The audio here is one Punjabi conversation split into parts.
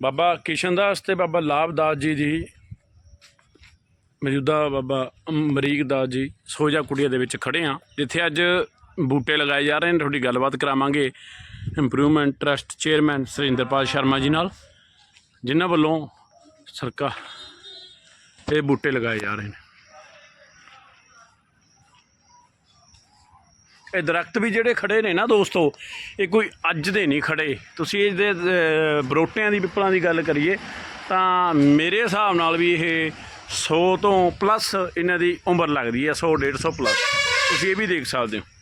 ਬਾਬਾ ਕਿਸ਼ਨ ਦਾਸ ਤੇ ਬਾਬਾ ਲਾਭਦਾਸ ਜੀ ਦੀ, ਮੌਜੂਦਾ ਬਾਬਾ ਅਮਰੀਕ ਦਾਸ ਜੀ, ਸੋਜਾ ਕੁੜੀਆ ਦੇ ਵਿੱਚ ਖੜੇ ਆ ਜਿੱਥੇ ਅੱਜ ਬੂਟੇ ਲਗਾਏ ਜਾ ਰਹੇ ਨੇ, ਤੁਹਾਡੀ ਗੱਲਬਾਤ ਕਰਾਵਾਂਗੇ। Improvement trust chairman Surinderpal Sharma ji ਨਾਲ, ਜਿਨ੍ਹਾਂ ਵੱਲੋਂ ਸਰਕਾਰ ਇਹ ਬੂਟੇ ਲਗਾਏ ਜਾ ਰਹੇ ਨੇ। ਇਹ ਦਰਖਤ ਵੀ ਜਿਹੜੇ ਖੜੇ ਨੇ ਨਾ ਦੋਸਤੋ, ਇਹ ਕੋਈ ਅੱਜ ਦੇ ਨਹੀਂ ਖੜੇ। ਤੁਸੀਂ ਇਹਦੇ ਬਰੋਟਿਆਂ ਦੀ ਪਿੱਪਲਾਂ ਦੀ ਗੱਲ ਕਰੀਏ, ਤਾਂ ਮੇਰੇ ਹਿਸਾਬ ਨਾਲ ਵੀ ਇਹ 100 ਤੋਂ ਪਲੱਸ ਇਹਨਾਂ ਦੀ ਉਮਰ ਲੱਗਦੀ ਹੈ 100 150 ਪਲੱਸ ਤੁਸੀਂ ਇਹ ਵੀ ਦੇਖ ਸਕਦੇ ਹੋ।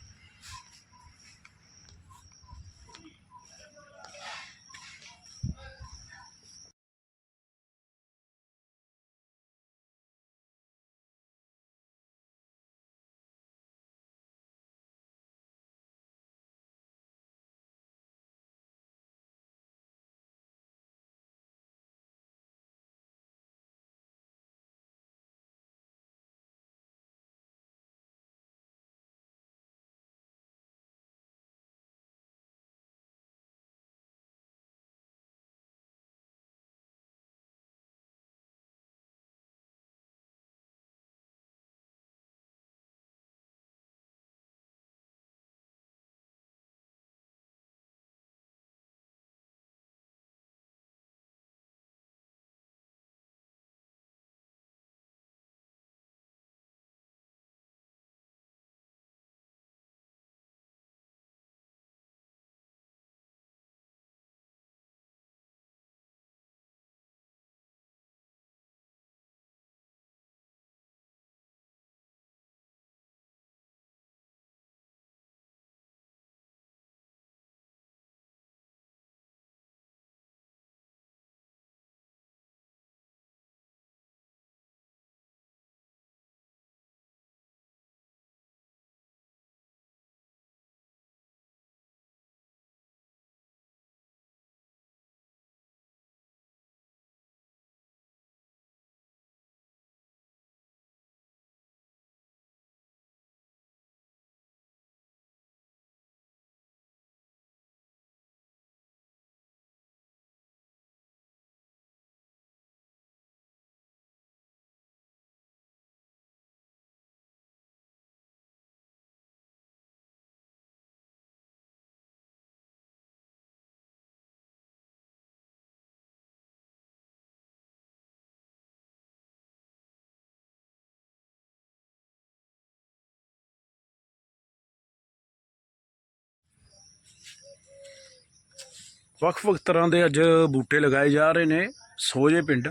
ਵੱਖ-ਵੱਖ ਤਰ੍ਹਾਂ ਦੇ ਅੱਜ ਬੂਟੇ ਲਗਾਏ ਜਾ ਰਹੇ ਨੇ ਸੋਜੇ ਪਿੰਡ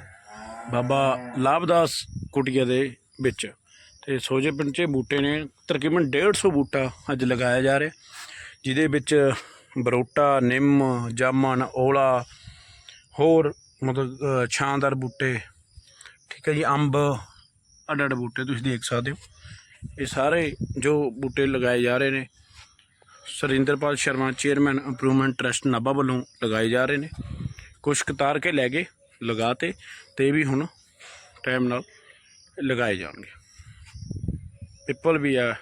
ਬਾਬਾ ਲਾਭਦਾਸ ਕੁਟੀਆ ਦੇ ਵਿੱਚ। ਤੇ ਸੋਜੇ ਪਿੰਡ 'ਚ ਬੂਟੇ ਨੇ ਤਕਰੀਬਨ 150 ਬੂਟਾ ਅੱਜ ਲਗਾਇਆ ਜਾ ਰਿਹਾ ਜਿਹਦੇ ਵਿੱਚ ਬਰੋਟਾ ਨਿੰਮ ਜਾਮਣ ਔਲਾ ਹੋਰ ਮਤਲਬ ਅ, ਛਾਂਦਾਰ ਬੂਟੇ ਠੀਕ ਹੈ ਜੀ ਅੰਬ ਅੱਡ ਅੱਡ ਬੂਟੇ ਤੁਸੀਂ ਦੇਖ ਸਕਦੇ ਹੋ। ਇਹ ਸਾਰੇ ਜੋ ਬੂਟੇ ਲਗਾਏ ਜਾ ਰਹੇ ਨੇ Surinderpal Sharma, chairman improvement trust Nabha ਵੱਲੋਂ ਲਗਾਏ ਜਾ ਰਹੇ ਨੇ। ਕੁਛ ਕਤਾਰ ਕੇ ਲੈ ਗਏ ਲਗਾਤੇ ਤੇ ਇਹ ਵੀ ਹੁਣ ਟਾਈਮ ਨਾਲ ਲਗਾਏ ਜਾਣਗੇ। ਪਿੱਪਲ ਵੀ ਆ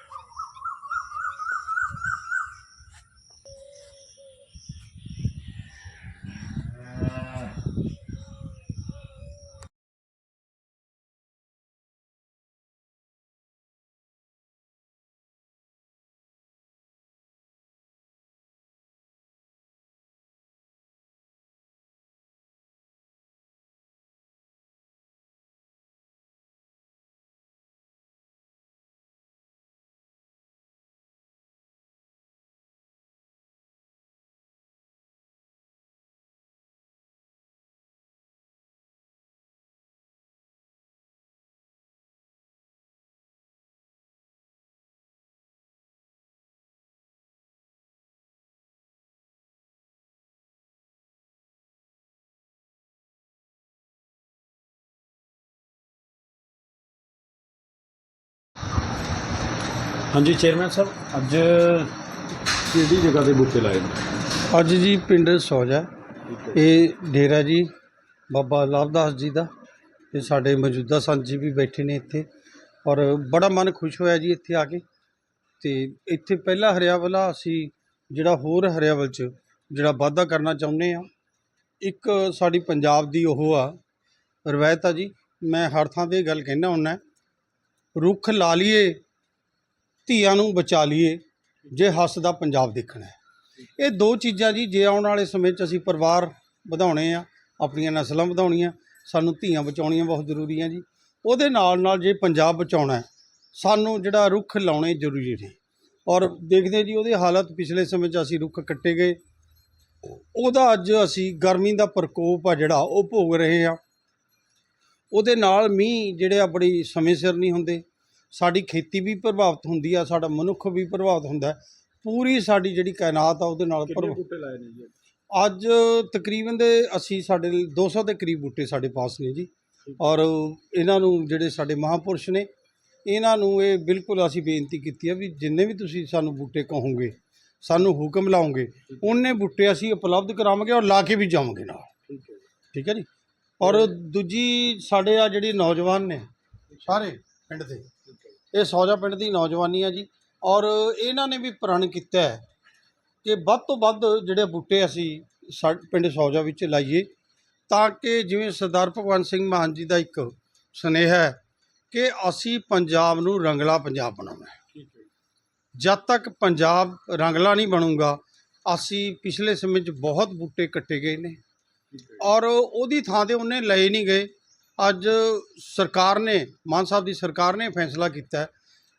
ਹਾਂਜੀ ਚੇਅਰਮੈਨ ਸਾਹਿਬ ਅੱਜ ਕਿਹੜੀ ਜਗ੍ਹਾ ਤੇ ਬੂਟੇ ਲਾਏ ਨੇ? ਅੱਜ ਜੀ ਪਿੰਡ ਸੌਜਾ। ਇਹ ਡੇਰਾ ਜੀ ਬਾਬਾ ਲਾਭਦਾਸ ਜੀ ਦਾ ਤੇ ਸਾਡੇ ਮੌਜੂਦਾ ਸੰਤ ਜੀ ਵੀ ਬੈਠੇ ਨੇ ਇੱਥੇ ਔਰ ਬੜਾ ਮਨ ਖੁਸ਼ ਹੋਇਆ ਜੀ ਇੱਥੇ ਆ ਕੇ। ਤੇ ਇੱਥੇ ਪਹਿਲਾ ਹਰਿਆਵਲਾ ਅਸੀਂ ਜਿਹੜਾ ਹੋਰ ਹਰਿਆਵਲ ਚ ਜਿਹੜਾ ਵਾਧਾ ਕਰਨਾ ਚਾਹੁੰਦੇ ਆ ਇੱਕ ਸਾਡੀ ਪੰਜਾਬ ਦੀ ਉਹ ਆ ਰਵਾਇਤ ਆ ਜੀ। ਮੈਂ ਹਰ ਥਾਂ ਤੇ ਇਹ ਗੱਲ ਕਹਿਣਾ ਹੁੰਨਾ ਰੁੱਖ ਲਾ ਲਈਏ ਧੀਆਂ ਨੂੰ ਬਚਾ ਲਈਏ, ਜੇ ਹੱਸਦਾ ਪੰਜਾਬ ਦੇਖਣਾ ਹੈ। ਇਹ ਦੋ ਚੀਜ਼ਾਂ ਜੀ, ਜੇ ਆਉਣ ਵਾਲੇ ਸਮੇਂ 'ਚ ਅਸੀਂ ਪਰਿਵਾਰ ਵਧਾਉਣੇ ਆ, ਆਪਣੀਆਂ ਨਸਲਾਂ ਵਧਾਉਣੀਆਂ, ਸਾਨੂੰ ਧੀਆਂ ਬਚਾਉਣੀਆਂ ਬਹੁਤ ਜ਼ਰੂਰੀ ਆ ਜੀ। ਉਹਦੇ ਨਾਲ ਨਾਲ ਜੇ ਪੰਜਾਬ ਬਚਾਉਣਾ ਹੈ, ਸਾਨੂੰ ਜਿਹੜਾ ਰੁੱਖ ਲਾਉਣੇ ਜ਼ਰੂਰੀ ਨੇ। ਔਰ ਦੇਖਦੇ ਜੀ, ਉਹਦੀ ਹਾਲਤ ਪਿਛਲੇ ਸਮੇਂ 'ਚ ਅਸੀਂ ਰੁੱਖ ਕੱਟੇ ਗਏ। ਉਹਦਾ ਅੱਜ ਅਸੀਂ ਗਰਮੀ ਦਾ ਪ੍ਰਕੋਪ ਆ ਜਿਹੜਾ, ਉਹ ਭੋਗ ਰਹੇ ਆ ਉਹਦੇ ਨਾਲ ਮੀਂਹ ਜਿਹੜੇ ਆ, ਬੜੀ ਸਮੇਂ ਸਿਰ ਨਹੀਂ ਹੁੰਦੇ। ਸਾਡੀ ਖੇਤੀ ਵੀ ਪ੍ਰਭਾਵਿਤ ਹੁੰਦੀ ਆ ਸਾਡਾ ਮਨੁੱਖ ਵੀ ਪ੍ਰਭਾਵਿਤ ਹੁੰਦਾ। ਪੂਰੀ ਸਾਡੀ ਜਿਹੜੀ ਕਾਇਨਾਤ ਆ ਉਹਦੇ ਨਾਲ ਕਿੰਨੇ ਪ੍ਰਭਾਵਿਤ ਬੂਟੇ ਲਾਏ ਨੇ ਜੀ? ਅੱਜ ਤਕਰੀਬਨ ਦੇ ਅਸੀਂ ਸਾਡੇ 200 ਦੇ ਕਰੀਬ ਬੂਟੇ ਸਾਡੇ ਪਾਸ ਨੇ ਜੀ। ਔਰ ਇਹਨਾਂ ਨੂੰ ਜਿਹੜੇ ਸਾਡੇ ਮਹਾਪੁਰਸ਼ ਨੇ ਇਹਨਾਂ ਨੂੰ ਇਹ ਬਿਲਕੁਲ ਅਸੀਂ ਬੇਨਤੀ ਕੀਤੀ ਹੈ ਵੀ ਜਿੰਨੇ ਵੀ ਤੁਸੀਂ ਸਾਨੂੰ ਬੂਟੇ ਕਹੋਗੇ ਸਾਨੂੰ ਹੁਕਮ ਲਾਓਗੇ ਉਹਨੇ ਬੂਟੇ ਅਸੀਂ ਉਪਲਬਧ ਕਰਾਵਾਂਗੇ ਔਰ ਲਾ ਕੇ ਵੀ ਜਾਵਾਂਗੇ ਨਾਲ। ਠੀਕ ਹੈ ਜੀ? ਔਰ ਦੂਜੀ ਸਾਡੇ ਆ ਜਿਹੜੀ ਨੌਜਵਾਨ ਨੇ ਸਾਰੇ ਪਿੰਡ ਦੇ ਇਹ ਸੌਜਾ ਪਿੰਡ ਦੀ ਨੌਜਵਾਨੀ ਆ ਜੀ। ਔਰ ਇਹਨਾਂ ਨੇ ਵੀ ਪ੍ਰਣ ਕੀਤਾ ਹੈ ਕਿ ਵੱਧ ਤੋਂ ਵੱਧ ਜਿਹੜੇ ਬੂਟੇ ਅਸੀਂ ਪਿੰਡ ਸੌਜਾ ਵਿੱਚ ਲਾਈਏ ਤਾਂ ਕਿ ਜਿਵੇਂ ਸਰਦਾਰ ਭਗਵੰਤ ਸਿੰਘ ਮਾਨ ਜੀ ਦਾ ਇੱਕ ਸੁਨੇਹਾ ਹੈ ਕਿ ਅਸੀਂ ਪੰਜਾਬ ਨੂੰ ਰੰਗਲਾ ਪੰਜਾਬ ਬਣਾਉਣਾ ਹੈ। ਹੈ ਜਦ ਤੱਕ ਪੰਜਾਬ ਰੰਗਲਾ ਨਹੀਂ ਬਣੂਗਾ ਅਸੀਂ ਪਿਛਲੇ ਸਮੇਂ 'ਚ ਬਹੁਤ ਬੂਟੇ ਕੱਟੇ ਗਏ ਨੇ। ਹੈ ਔਰ ਉਹਦੀ ਥਾਂ ਤੇ ਉਹਨੇ ਲਏ ਨਹੀਂ ਗਏ। ਅੱਜ ਸਰਕਾਰ ਨੇ, ਮਾਨ ਸਾਹਿਬ ਦੀ ਸਰਕਾਰ ਨੇ ਫੈਸਲਾ ਕੀਤਾ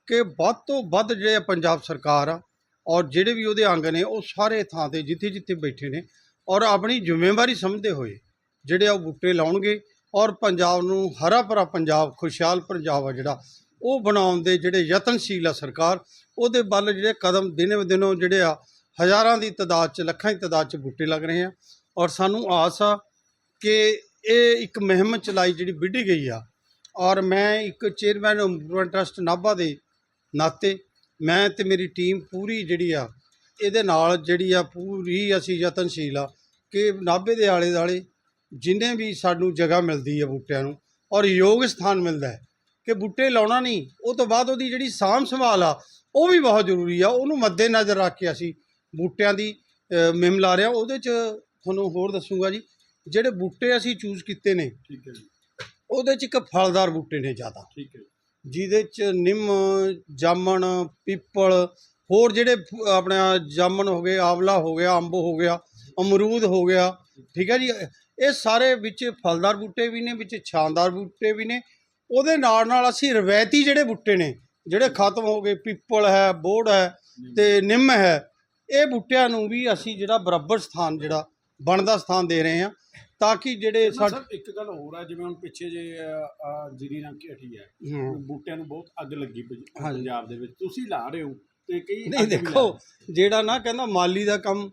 ਕਿ ਵੱਧ ਤੋਂ ਵੱਧ ਜਿਹੜੇ ਪੰਜਾਬ ਸਰਕਾਰ ਆ ਔਰ ਜਿਹੜੇ ਵੀ ਉਹਦੇ ਅੰਗ ਨੇ, ਉਹ ਸਾਰੇ ਥਾਂ ਤੇ ਜਿੱਥੇ ਜਿੱਥੇ ਬੈਠੇ ਨੇ ਔਰ ਆਪਣੀ ਜ਼ਿੰਮੇਵਾਰੀ ਸਮਝਦੇ ਹੋਏ ਜਿਹੜੇ ਆ ਉਹ ਬੂਟੇ ਲਾਉਣਗੇ ਔਰ ਪੰਜਾਬ ਨੂੰ ਹਰਾ ਭਰਾ ਪੰਜਾਬ, ਖੁਸ਼ਹਾਲ ਪੰਜਾਬ ਆ ਜਿਹੜਾ, ਉਹ ਬਣਾਉਣ ਦੇ ਜਿਹੜੇ ਯਤਨਸ਼ੀਲ ਆ ਸਰਕਾਰ, ਉਹਦੇ ਵੱਲ ਜਿਹੜੇ ਕਦਮ ਦਿਨੇ ਬ ਦਿਨੋਂ ਜਿਹੜੇ ਆ ਹਜ਼ਾਰਾਂ ਦੀ ਤਾਦਾਦ 'ਚ, ਲੱਖਾਂ ਦੀ ਤਾਦਾਦ 'ਚ ਬੂਟੇ ਲੱਗ ਰਹੇ ਆ ਔਰ ਸਾਨੂੰ ਆਸ ਆ ਕਿ ਇਹ ਇੱਕ ਮੁਹਿੰਮ ਚਲਾਈ ਜਿਹੜੀ ਵਿੱਢੀ ਗਈ ਆ ਔਰ ਮੈਂ ਇੱਕ ਚੇਅਰਮੈਨ ਇੰਪਰੂਵਮੈਂਟ ਟਰਸਟ ਨਾਭਾ ਦੇ ਨਾਤੇ ਮੈਂ ਤੇ ਮੇਰੀ ਟੀਮ ਪੂਰੀ ਜਿਹੜੀ ਆ ਇਹਦੇ ਨਾਲ ਜਿਹੜੀ ਆ ਪੂਰੀ ਅਸੀਂ ਯਤਨਸ਼ੀਲ ਆ ਕਿ ਨਾਭੇ ਦੇ ਆਲੇ ਦੁਆਲੇ ਜਿੰਨੇ ਵੀ ਸਾਨੂੰ ਜਗ੍ਹਾ ਮਿਲਦੀ ਆ ਬੂਟਿਆਂ ਨੂੰ ਔਰ ਯੋਗ ਸਥਾਨ ਮਿਲਦਾ ਹੈ ਕਿ ਬੂਟੇ ਲਾਉਣਾ ਨਹੀਂ ਉਹ ਤੋਂ ਬਾਅਦ ਉਹਦੀ ਜਿਹੜੀ ਸਾਂਭ ਸੰਭਾਲ ਆ ਉਹ ਵੀ ਬਹੁਤ ਜ਼ਰੂਰੀ ਆ ਉਹਨੂੰ ਮੱਦੇ ਨਜ਼ਰ ਰੱਖ ਕੇ ਅਸੀਂ ਬੂਟਿਆਂ ਦੀ ਅ, ਮੁਹਿੰਮ ਲਾ ਰਹੇ ਹਾਂ ਉਹਦੇ 'ਚ ਤੁਹਾਨੂੰ ਹੋਰ ਦੱਸੂਗਾ ਜੀ ਜਿਹੜੇ ਬੂਟੇ ਅਸੀਂ ਚੂਜ਼ ਕੀਤੇ ਨੇ ਠੀਕ ਹੈ ਜੀ। ਉਹਦੇ 'ਚ ਇੱਕ ਫਲਦਾਰ ਬੂਟੇ ਨੇ ਜ਼ਿਆਦਾ। ਠੀਕ ਹੈ ਜਿਹਦੇ 'ਚ ਨਿੰਮ ਜਾਮਣ ਪੀਪਲ ਹੋਰ ਜਿਹੜੇ ਆਪਣਾ ਜਾਮਣ ਹੋ ਗਏ ਆਵਲਾ ਹੋ ਗਿਆ ਅੰਬ ਹੋ ਗਿਆ ਅਮਰੂਦ ਹੋ ਗਿਆ ਠੀਕ ਹੈ ਜੀ। ਇਹ ਸਾਰੇ ਵਿੱਚ ਫਲਦਾਰ ਬੂਟੇ ਵੀ ਨੇ ਵਿੱਚ ਛਾਂਦਾਰ ਬੂਟੇ ਵੀ ਨੇ। ਉਹਦੇ ਨਾਲ ਨਾਲ ਅਸੀਂ ਰਵਾਇਤੀ ਜਿਹੜੇ ਬੂਟੇ ਨੇ ਜਿਹੜੇ ਖਤਮ ਹੋ ਗਏ ਪੀਪਲ ਹੈ ਬੋੜ ਹੈ ਤੇ ਨਿੰਮ ਹੈ ਇਹ ਬੂਟਿਆਂ ਨੂੰ ਵੀ ਅਸੀਂ ਜਿਹੜਾ ਬਰਾਬਰ ਸਥਾਨ ਜਿਹੜਾ ਬਣਦਾ ਸਥਾਨ ਦੇ ਰਹੇ ਹਾਂ ਤਾਂ ਕਿ ਜਿਹੜੇ ਸਾਡੇ ਸਰ ਇੱਕ ਗੱਲ ਹੋਰ ਆ ਜਿਵੇਂ ਹੁਣ ਪਿੱਛੇ ਜੇ ਜੀਰੀ ਰੰਗ ਘਟੀ ਹੈ। ਬੂਟਿਆਂ ਨੂੰ ਬਹੁਤ ਅੱਗ ਲੱਗੀ। ਪੰਜਾਬ ਦੇ ਵਿੱਚ। ਤੁਸੀਂ ਲਾ ਰਹੇ ਹੋ ਤੇ ਕਈ ਨਹੀਂ ਦੇਖੋ ਜਿਹੜਾ ਨਾ ਕਹਿੰਦਾ ਮਾਲੀ ਦਾ ਕੰਮ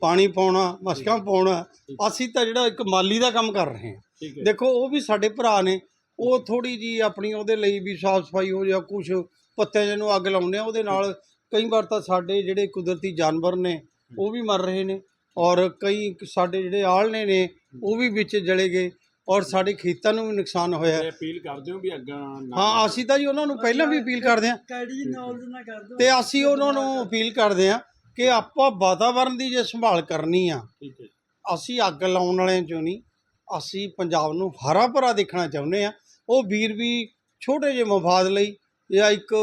ਪਾਣੀ ਪਾਉਣਾ ਮਸ਼ਕਾਂ ਪਾਉਣਾ ਅਸੀਂ ਤਾਂ ਜਿਹੜਾ ਇੱਕ ਮਾਲੀ ਦਾ ਕੰਮ ਕਰ ਰਹੇ ਹਾਂ। ਦੇਖੋ ਉਹ ਵੀ ਸਾਡੇ ਭਰਾ ਨੇ ਉਹ ਥੋੜੀ ਜੀ ਆਪਣੀ ਉਹਦੇ ਲਈ ਵੀ ਸਾਫ਼ ਸਫ਼ਾਈ ਹੋ ਜਾ ਕੁਝ ਪੱਤੇ ਜਿਹੇ ਨੂੰ ਅੱਗ ਲਾਉਂਦੇ ਆ ਉਹਦੇ ਨਾਲ ਕਈ ਵਾਰ ਤਾਂ ਸਾਡੇ ਜਿਹੜੇ ਕੁਦਰਤੀ ਜਾਨਵਰ ਨੇ ਉਹ ਵੀ ਮਰ ਰਹੇ ਨੇ। ਔਰ ਕਈ ਸਾਡੇ ਜਿਹੜੇ ਆਲਣੇ ਨੇ ਉਹ ਵੀ ਵਿੱਚ ਜਲੇ ਗਏ ਔਰ ਸਾਡੇ ਖੇਤਾਂ ਨੂੰ ਵੀ ਨੁਕਸਾਨ ਹੋਇਆ। ਅਪੀਲ ਕਰਦੇ ਹੋ ਵੀ ਅੱਗਾਂ ਨਾ ਹਾਂ ਅਸੀਂ ਤਾਂ ਜੀ ਉਹਨਾਂ ਨੂੰ ਪਹਿਲਾਂ ਵੀ ਅਪੀਲ ਕਰਦੇ ਹਾਂ। ਕੈਡੀ ਨੌਲੇਜ ਨਾ ਕਰ ਦੋ ਤੇ ਅਸੀਂ ਉਹਨਾਂ ਨੂੰ ਅਪੀਲ ਕਰਦੇ ਹਾਂ ਕਿ ਆਪਾਂ ਵਾਤਾਵਰਣ ਦੀ ਜੇ ਸੰਭਾਲ ਕਰਨੀ ਆ ਠੀਕ ਹੈ ਅਸੀਂ ਅੱਗ ਲਾਉਣ ਵਾਲਿਆਂ ਚੋਂ ਨਹੀਂ ਅਸੀਂ ਪੰਜਾਬ ਨੂੰ ਹਰਾ ਭਰਾ ਦੇਖਣਾ ਚਾਹੁੰਦੇ ਆ ਉਹ ਵੀਰ ਵੀ ਛੋਟੇ ਜਿਹੇ ਮਫਾਦ ਲਈ ਜਾਂ ਇੱਕ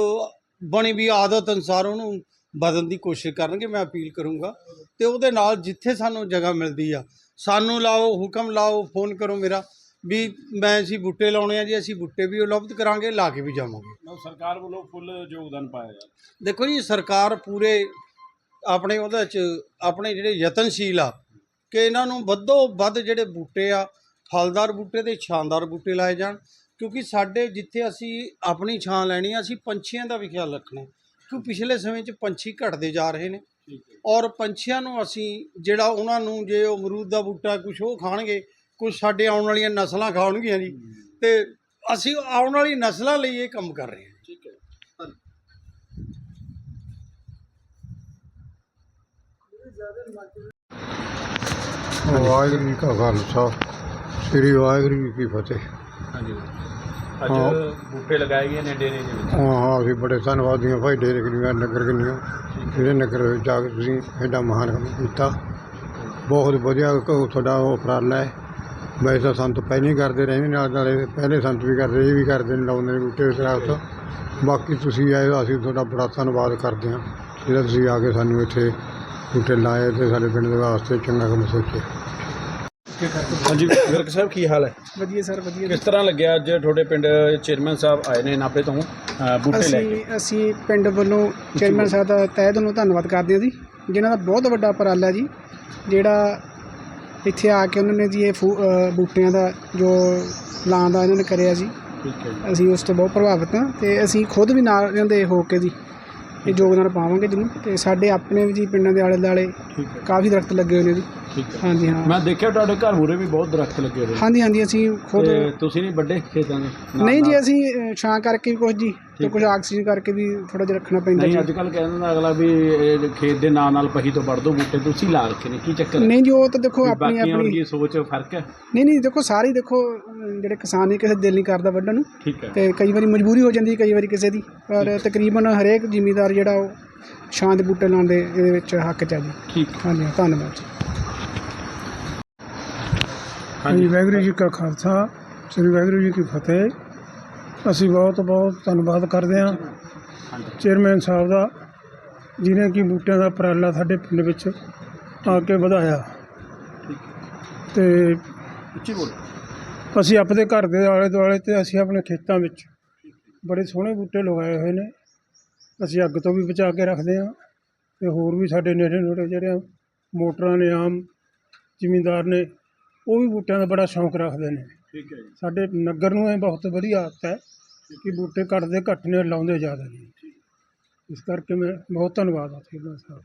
ਬਣੀ ਵੀ ਆਦਤ ਅਨੁਸਾਰ ਉਹਨੂੰ ਬਦਲਣ ਦੀ ਕੋਸ਼ਿਸ਼ ਕਰਨਗੇ ਮੈਂ ਅਪੀਲ ਕਰੂੰਗਾ। ਤੇ ਉਹਦੇ ਨਾਲ ਜਿੱਥੇ ਸਾਨੂੰ ਜਗ੍ਹਾ ਮਿਲਦੀ ਆ ਸਾਨੂੰ ਲਾਓ ਹੁਕਮ ਲਾਓ ਫੋਨ ਕਰੋ ਮੇਰਾ ਵੀ ਮੈਂ ਅਸੀਂ ਬੂਟੇ ਲਾਉਣੇ ਆ ਜੀ ਅਸੀਂ ਬੂਟੇ ਵੀ ਉਪਲਬਧ ਕਰਾਂਗੇ ਲਾ ਕੇ ਵੀ ਜਾਵਾਂਗੇ। ਸਰਕਾਰ ਵੱਲੋਂ ਫੁੱਲ ਯੋਗਦਾਨ ਪਾਇਆ ਦੇਖੋ ਜੀ ਸਰਕਾਰ ਪੂਰੇ ਆਪਣੇ ਉਹਦੇ ਚ ਆਪਣੇ ਜਿਹੜੇ ਯਤਨਸ਼ੀਲ ਆ ਕਿ ਇਹਨਾਂ ਨੂੰ ਵੱਧੋ ਵੱਧ ਜਿਹੜੇ ਬੂਟੇ ਆ ਫਲਦਾਰ ਬੂਟੇ ਤੇ ਛਾਂਦਾਰ ਬੂਟੇ ਲਾਏ ਜਾਣ ਕਿਉਂਕਿ ਸਾਡੇ ਜਿੱਥੇ ਅਸੀਂ ਆਪਣੀ ਛਾਂ ਲੈਣੀ ਆ ਅਸੀਂ ਪੰਛੀਆਂ ਦਾ ਵੀ ਖਿਆਲ ਰੱਖਣਾ। ਕਿਉਂ ਪਿਛਲੇ ਸਮੇਂ 'ਚ ਪੰਛੀ ਘਟਦੇ ਜਾ ਰਹੇ ਨੇ। ਠੀਕ ਹੈ। ਔਰ ਪੰਛੀਆਂ ਨੂੰ ਅਸੀਂ ਜਿਹੜਾ ਉਹਨਾਂ ਨੂੰ ਜੇ ਉਹ ਅਮਰੂਦ ਦਾ ਬੂਟਾ ਕੁਝ ਉਹ ਖਾਣਗੇ ਕੁਝ ਸਾਡੇ ਆਉਣ ਵਾਲੀਆਂ ਨਸਲਾਂ ਖਾਣਗੀਆਂ ਜੀ। ਤੇ ਅਸੀਂ ਆਉਣ ਵਾਲੀ ਨਸਲਾਂ ਲਈ ਇਹ ਕੰਮ ਕਰ ਰਹੇ ਹਾਂ। ਠੀਕ ਹੈ। ਵਾਹਿਗੁਰੂ ਜੀ ਕਾ ਖਾਲਸਾ। ਸ੍ਰੀ ਵਾਹਿਗੁਰੂ ਜੀ ਕੀ ਫਤਿਹ। ਹਾਂਜੀ। ਅੱਜ ਬੂਟੇ ਲਗਾਏ ਗਏ ਨੇ ਡੇਰੇ ਦੇ ਵਿੱਚ। ਹਾਂ ਹਾਂ ਅਸੀਂ ਬੜੇ ਧੰਨਵਾਦੀ ਹਾਂ ਭਾਈ ਡੇਰੇ ਕਿੰਨੀਆਂ ਨਗਰ ਕਿੰਨੀਆਂ। ਜਿਹੜੇ ਨਗਰ ਵਿੱਚ ਜਾ ਕੇ ਤੁਸੀਂ ਐਡਾ ਮਹਾਨ ਕੰਮ ਕੀਤਾ। ਬਹੁਤ ਵਧੀਆ ਕ- ਤੁਹਾਡਾ ਉਹ ਉਪਰਾਲਾ ਹੈ। ਵੈਸੇ ਤਾਂ ਸੰਤ ਪਹਿਲਾਂ ਹੀ ਕਰਦੇ ਰਹੇ ਨੇ ਨਾਲ ਨਾਲੇ ਪਹਿਲੇ ਸੰਤ ਵੀ ਕਰਦੇ ਇਹ ਵੀ ਕਰਦੇ ਨੇ ਲਾਉਂਦੇ ਨੇ ਬੂਟੇ ਤਰ੍ਹਾਂ ਬਾਕੀ ਤੁਸੀਂ ਆਏ ਅਸੀਂ ਤੁਹਾਡਾ ਬੜਾ ਧੰਨਵਾਦ ਕਰਦੇ ਹਾਂ। ਜਿਹੜਾ ਤੁਸੀਂ ਆ ਕੇ ਸਾਨੂੰ ਇੱਥੇ ਬੂਟੇ ਲਾਏ ਤੇ ਸਾਡੇ ਪਿੰਡ ਦੇ ਵਾਸਤੇ ਚੰਗਾ ਕੰਮ ਸੋਚਿਆ। ਹਾਂਜੀ ਵਿਰਕ ਸਾਹਿਬ ਕੀ ਹਾਲ ਹੈ? ਵਧੀਆ ਸਰ ਵਧੀਆ। ਕਿਸ ਤਰ੍ਹਾਂ ਲੱਗਿਆ ਅੱਜ ਤੁਹਾਡੇ ਪਿੰਡ ਚੇਅਰਮੈਨ ਸਾਹਿਬ ਆਏ ਨੇ ਨਾਭੇ ਤੋਂ ਅ, ਬੂਟੇ ਲੈ ਕੇ? ਅਸੀਂ ਅਸੀਂ ਪਿੰਡ ਵੱਲੋਂ ਚੇਅਰਮੈਨ ਸਾਹਿਬ ਦਾ ਤਹਿ ਦਿਲੋਂ ਧੰਨਵਾਦ ਕਰਦੇ ਹਾਂ ਜੀ ਜਿਨ੍ਹਾਂ ਦਾ ਬਹੁਤ ਵੱਡਾ ਉਪਰਾਲਾ ਜੀ ਜਿਹੜਾ ਇੱਥੇ ਆ ਕੇ ਉਹਨਾਂ ਨੇ ਜੀ ਇਹ ਫੂ- ਅ, ਬੂਟਿਆਂ ਦਾ ਜੋ ਲਾਉਣ ਦਾ ਇਹਨਾਂ ਨੇ ਕਰਿਆ ਜੀ। ਠੀਕ ਹੈ ਜੀ। ਅਸੀਂ ਉਸ ਤੋਂ ਬਹੁਤ ਪ੍ਰਭਾਵਿਤ ਹਾਂ ਤੇ ਅਸੀਂ ਖੁਦ ਵੀ ਨਾਲ ਇਹਨਾਂ ਦੇ ਹੋ ਕੇ ਜੀ ਇਹ ਯੋਗਦਾਨ ਪਾਵਾਂਗੇ ਜ਼ਰੂਰ ਤੇ ਸਾਡੇ ਆਪਣੇ ਵੀ ਜੀ ਪਿੰਡਾਂ ਦੇ ਆਲੇ ਦੁਆਲੇ ਠੀਕ ਹੈ। ਕਾਫੀ ਦਰਖਤ ਲੱਗੇ ਹੋਏ ਨੇ ਜੀ। ਠੀਕ ਹੈ। ਹਾਂਜੀ ਹਾਂ। ਮੈਂ ਦੇਖਿਆ ਤੁਹਾਡੇ ਘਰ ਮੂਰੇ ਵੀ ਬਹੁਤ ਦਰਖਤ ਲੱਗੇ ਹੋਏ ਨੇ। ਹਾਂਜੀ ਹਾਂਜੀ ਅਸੀਂ ਖੁਦ ਤੇ ਤੁਸੀਂ ਨਹੀਂ ਵੱਡੇ ਖੇਤਾਂ ਦੇ? ਨਾਲ- ਨਹੀਂ ਜੀ? ਅਸੀਂ ਅ, ਛਾਂ ਕਰਕੇ ਵੀ ਕੁਝ ਜੀ। ਤੇ ਕੁਝ ਆਕਸੀਜਨ ਕਰਕੇ ਵੀ ਥੋੜਾ ਜਿਹਾ ਰੱਖਣਾ ਪੈਂਦਾ ਨਹੀਂ ਅੱਜ ਕੱਲ ਕਹਿੰਦਾ ਅਗਲਾ ਵੀ ਇਹ ਖੇਤ ਦੇ ਨਾਲ ਨਾਲ ਪਹੀ ਤੋਂ ਵੜ ਦੋ ਬੂਟੇ ਤੁਸੀਂ ਲਾ ਰੱਖੇ ਨੇ ਕੀ ਚੱਕਰ ਹੈ? ਨਹੀਂ ਜੀ ਉਹ ਤਾਂ ਦੇਖੋ ਵੀ ਆਪਣੀ ਬਾਕੀਆਂ ਆਪਣੀ ਵਰਗੀ ਸੋਚ ਫ਼ਰਕ ਹੈ? ਨਹੀਂ ਨਹੀਂ ਦੇਖੋ ਸਾਰੇ ਹੀ ਦੇਖੋ ਅਮ, ਜਿਹੜੇ ਕਿਸਾਨ ਨੇ ਕਿਸੇ ਦਾ ਦਿਲ ਨਹੀਂ ਕਰਦਾ ਵੱਢਣ ਨੂੰ। ਠੀਕ ਹੈ। ਤੇ ਕਈ ਵਾਰੀ ਮਜਬੂਰੀ ਹੋ ਜਾਂਦੀ ਕਈ ਵਾਰੀ ਕਿਸੇ ਦੀ। ਪਰ ਤਕਰੀਬਨ ਹਰੇਕ ਜ਼ਿਮੀਦਾਰ ਜਿਹੜਾ ਉਹ ਛਾਂ ਦੇ ਬੂਟੇ ਲਾਉਣ ਦੇ ਇਹਦੇ ਵਿੱਚ ਹੱਕ ਚ ਆ ਜੀ। ਠੀਕ ਹਾਂਜੀ ਧੰਨਵਾਦ ਜੀ। ਹਾਂਜੀ ਵਾਹਿਗੁਰੂ ਜੀ ਕਾ ਖਾਲਸਾ ਸ੍ਰੀ ਵਾਹਿਗੁਰੂ ਜੀ ਕੀ ਫਤਿਹ। ਅਸੀਂ ਬਹੁਤ ਬਹੁਤ ਧੰਨਵਾਦ ਕਰਦੇ ਹਾਂ ਚੇਅਰਮੈਨ ਸਾਹਿਬ ਦਾ ਜਿਨੇ ਕਿ ਬੂਟਿਆਂ ਦਾ ਉਪਰਾਲਾ ਸਾਡੇ ਪਿੰਡ ਵਿੱਚ ਆ ਕੇ ਵਧਾਇਆ। ਤੇ ਉੱਚੀ ਬੋਲੋ। ਅਸੀਂ ਆਪਣੇ ਘਰ ਦੇ ਆਲੇ ਦੁਆਲੇ ਤੇ ਅਸੀਂ ਆਪਣੇ ਖੇਤਾਂ ਵਿੱਚ ਬੜੇ ਸੋਹਣੇ ਬੂਟੇ ਲਗਾਏ ਹੋਏ ਨੇ। ਅਸੀਂ ਅੱਗ ਤੋਂ ਵੀ ਬਚਾ ਕੇ ਰੱਖਦੇ ਹਾਂ ਤੇ ਹੋਰ ਵੀ ਸਾਡੇ ਨੇੜੇ ਨੇੜੇ ਜਿਹੜੇ ਆ ਮੋਟਰਾਂ ਨੇ ਆਮ ਜ਼ਿਮੀਂਦਾਰ ਨੇ ਉਹ ਵੀ ਬੂਟਿਆਂ ਦਾ ਬੜਾ ਸ਼ੌਂਕ ਰੱਖਦੇ ਨੇ। ਠੀਕ ਹੈ ਜੀ। ਸਾਡੇ ਨਗਰ ਨੂੰ ਇਹ ਬਹੁਤ ਵਧੀਆ ਆਦਤ ਹੈ ਕਿ ਬੂਟੇ ਘੱਟਦੇ ਘੱਟ ਨੇ ਲਾਉਂਦੇ ਜ਼ਿਆਦਾ ਨੇ ਇਸ ਕਰਕੇ ਮੈਂ ਬਹੁਤ ਧੰਨਵਾਦ ਆ ਚੇਅਰਮੈਨ ਸਾਹਿਬ